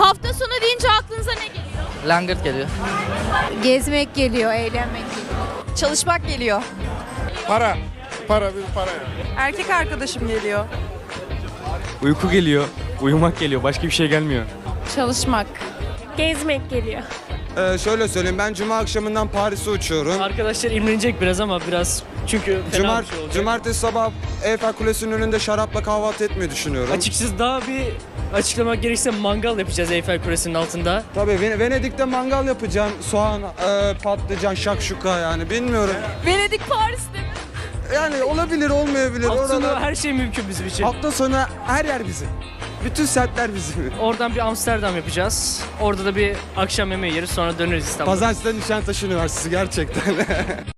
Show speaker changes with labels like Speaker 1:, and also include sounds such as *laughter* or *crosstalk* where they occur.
Speaker 1: Aklınıza ne geliyor?
Speaker 2: Langırt geliyor.
Speaker 3: Gezmek geliyor, eğlenmek geliyor.
Speaker 1: Çalışmak geliyor.
Speaker 4: Para. Para bir para ya.
Speaker 1: Erkek arkadaşım geliyor.
Speaker 5: Uyku geliyor. Uyumak geliyor. Başka bir şey gelmiyor.
Speaker 3: Çalışmak.
Speaker 6: Gezmek geliyor.
Speaker 7: Ee, şöyle söyleyeyim ben cuma akşamından Paris'e uçuyorum.
Speaker 8: Arkadaşlar imrenecek biraz ama biraz çünkü fena
Speaker 7: Cumart
Speaker 8: bir şey olacak.
Speaker 7: cumartesi sabah Eiffel Kulesi'nin önünde şarapla kahvaltı etmeyi düşünüyorum.
Speaker 8: Açıkçası daha bir açıklamak gerekirse mangal yapacağız Eyfel Kulesi'nin altında.
Speaker 7: Tabii Ven- Venedik'te mangal yapacağım. Soğan, e, patlıcan, şakşuka yani bilmiyorum.
Speaker 1: Venedik Paris'te mi?
Speaker 7: Yani olabilir olmayabilir.
Speaker 8: Hafta sonu her şey mümkün bizim için.
Speaker 7: Hafta sonu her yer bizim. Bütün semtler bizim.
Speaker 8: Oradan bir Amsterdam yapacağız. Orada da bir akşam yemeği yeriz sonra döneriz İstanbul'a.
Speaker 7: Pazartesi'den Nişantaşı Üniversitesi gerçekten. *laughs*